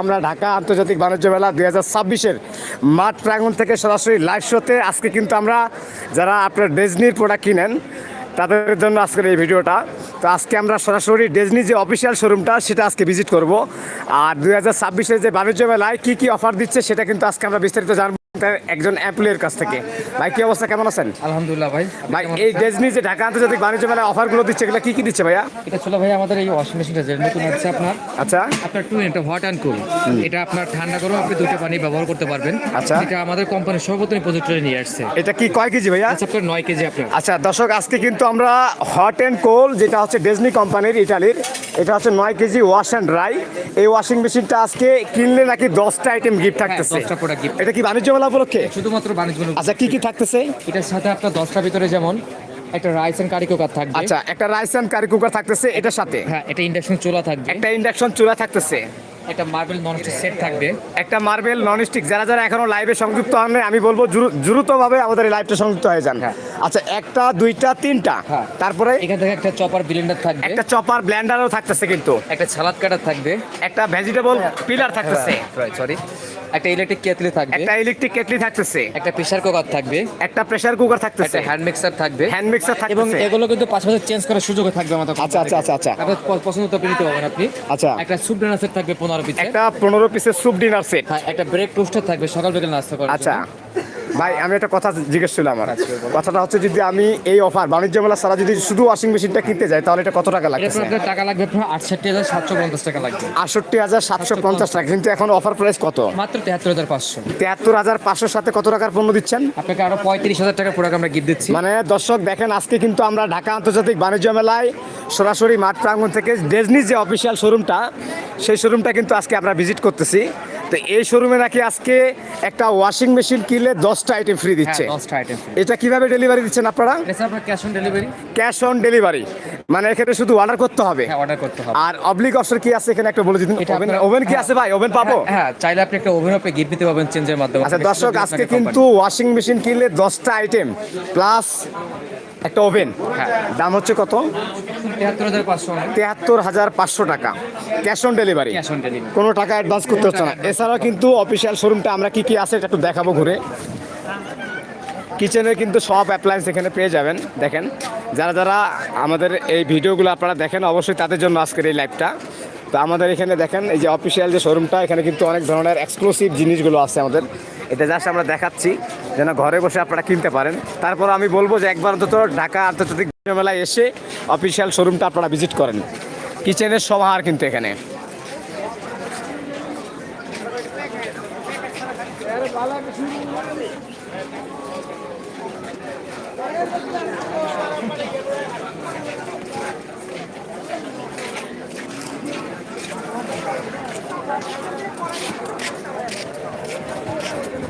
আমরা ঢাকা আন্তর্জাতিক বাণিজ্য মেলা দুই হাজার ছাব্বিশের মাঠ প্রাঙ্গন থেকে সরাসরি লাইভ শোতে আজকে কিন্তু আমরা যারা আপনার ডেজনির প্রোডাক্ট কিনেন, তাদের জন্য আজকের এই ভিডিওটা। তো আজকে আমরা সরাসরি ডেজনি যে অফিসিয়াল শোরুমটা সেটা আজকে ভিজিট করব। আর দুই হাজার ছাব্বিশের যে বাণিজ্য মেলায় কী কী অফার দিচ্ছে, সেটা কিন্তু আজকে আমরা বিস্তারিত জানব। একজন অ্যাম্পলের কাছ থেকে। ভাই কি অবস্থা? কেমন আছেন? আলহামদুলিল্লাহ ভাই ভাই এই ডেজনি যে ঢাকা আন্তর্জাতিক বাণিজ্য মেলায় অফারগুলো দিচ্ছে এগুলো কী কী দিচ্ছে ভাইয়া? এটা ছিল ভাই আমাদের এই ওয়াশিং মেশিনটা যে নতুন আছে আপনার। আচ্ছা। আপনার টু এটা হট অ্যান্ড কুল এটা আপনার ঠান্ডা গরম আপনি দুটো পানি ব্যবহার করতে পারবেন। আচ্ছা। এটা আমাদের কোম্পানির সর্বপ্রথম প্রজেক্টরে নিয়ে আসছে। এটা কি কয় কেজি ভাইয়া? আচ্ছা আপনার নয় কেজি আপনার। আচ্ছা দর্শক আজকে কিন্তু আমরা হট অ্যান্ড কোল যেটা হচ্ছে ডেজনি কোম্পানির ইটালির এটা হচ্ছে নয় কেজি ওয়াশ অ্যান্ড ড্রাই এই ওয়াশিং মেশিনটা আজকে কিনলে নাকি দশটা আইটেম গিফট থাকতেছে। হ্যাঁ, gift। এটা কি বাণিজ্য মেলা উপলক্ষে? শুধুমাত্র বাণিজ্য আচ্ছা কি কি থাকতেছে? এটার সাথে আপনার দশটার ভিতরে যেমন একটা রাইস অ্যান্ড কারি কুকার থাকবে। আচ্ছা একটা রাইস অ্যান্ড কারি কুকার থাকতেছে এটার সাথে? হ্যাঁ এটা ইন্ডাকশন চুলা থাকবে। একটা ইন্ডাকশন চুলা থাকতেছে। একটা মার্বেল ননস্টিক সেট থাকবে। একটা মার্বেল ননস্টিক যারা যারা এখনও লাইভে সংযুক্ত হন আমি বলব দ্রু- দ্রুতভাবে আমাদের এই লাইভটা সংযুক্ত হয়ে যান। হ্যাঁ। আচ্ছা একটা দুইটা তিনটা? হ্যাঁ। তারপরে? এখান থেকে একটা চপার ব্লেন্ডার থাকবে। একটা চপার ব্ল্যান্ডারও থাকতেছে কিন্তু। একটা সালাদ কাটার থাকবে। একটা ভেজিটেবল পিলার থাকতেছে। সরি একটা ইলেকট্রিক কেটলি থাকবে। একটা ইলেকট্রিক কেটলি থাকতেছে। একটা প্রেসার কুকার থাকবে। একটা প্রেসার কুকার থাকতেছে। একটা হ্যান্ড মিক্সার থাকবে। হ্যান্ড মিক্সার থাকবে এবং এগুলো কিন্তু পাঁচ বছর চেঞ্জ করার সুযোগ থাকবে আমাদের আচ্ছা, আচ্ছা, আচ্ছা, আচ্ছা। আপনার পছন্দ তো আপনি নিতে পারবেন আপনি। আচ্ছা। একটা স্যুপ ডিনার সেট থাকবে পনেরো পিস একটা পনেরো পিসের স্যুপ ডিনার সেট হ্যাঁ একটা ব্রেক টোস্টার থাকবে সকাল বিকেল নাস্তা করার আচ্ছা। ভাই আমি একটা কথা জিজ্ঞেস ছিল আমার। কথাটা হচ্ছে যদি আমি এই অফার বাণিজ্য মেলা ছাড়া যদি শুধু ওয়াশিং মেশিনটা কিনতে যাই তাহলে এটা কত টাকা আপনার টাকা লাগবে আটষট্টি হাজার সাতশো পঞ্চাশ টাকা লাগবে। আটষট্টি হাজার সাতশো পঞ্চাশ টাকা কিন্তু এখন অফার প্রাইস কত? মাত্র তেহাত্তর হাজার পাঁচশো। তেহাত্তর হাজার পাঁচশোর সাথে কত টাকার পণ্য দিচ্ছেন? আপনাকে আরও পঁয়ত্রিশ হাজার টাকা প্রোডাক্ট আমরা গিফট দিচ্ছি। মানে দর্শক দেখেন আজকে কিন্তু আমরা ঢাকা আন্তর্জাতিক বাণিজ্য মেলায় সরাসরি মাঠ প্রাঙ্গণ থেকে ডেজনি যে অফিসিয়াল শোরুমটা সেই শোরুমটা কিন্তু আজকে আমরা ভিজিট করতেছি। তো এই শোরুমে নাকি আজকে একটা ওয়াশিং মেশিন কিনলে দশটা আইটেম ফ্রি দিচ্ছে। হ্যাঁ, দশটা আইটেম এটা কীভাবে ডেলিভারি দিচ্ছেন আপনারা? Cash on delivery cash on delivery মানে এখানে শুধু অর্ডার করতে হবে। হ্যাঁ অর্ডার করতে হবে। আর অবলিক অপশন কি আছে এখানে একটা বলে দিন। ওভেন ওভেন কি হ্যাঁ। আছে ভাই? ওভেন পাবো? হ্যাঁ, চাইলে আপনি একটা ওভেন আপনি গিফট দিতে পারবেন চেঞ্জের মাধ্যমে। আচ্ছা দর্শক আজকে কিন্তু ওয়াশিং মেশিন কিনলে দশটা আইটেম প্লাস একটা ওভেন। দাম হচ্ছে কত? তেহাত্তর হাজার পাঁচশো। টাকা। Cash on delivery cash on delivery কোনো টাকা অ্যাডভান্স করতে হচ্ছে না। এছাড়াও কিন্তু অফিসিয়াল শোরুমটা আমরা কি কি আছে এটা একটু দেখাবো ঘুরে। কিচেনের কিন্তু সব অ্যাপ্লায়েন্স এখানে পেয়ে যাবেন দেখেন। যারা যারা আমাদের এই ভিডিওগুলো আপনারা দেখেন অবশ্যই তাদের জন্য আজকের এই লাইভটা তো আমাদের এখানে দেখেন এই যে অফিসিয়াল যে শোরুমটা এখানে কিন্তু অনেক ধরনের এক্সক্লুসিভ জিনিসগুলো আছে আমাদের। এটা জাস্ট আমরা দেখাচ্ছি, যেন ঘরে বসে আপনারা কিনতে পারেন। তারপর আমি বলব যে একবার অন্তত ঢাকা আন্তর্জাতিক মেলায় এসে অফিসিয়াল শোরুমটা আপনারা ভিজিট করেন। কিচেনের সমাহার কিন্তু এখানে। match.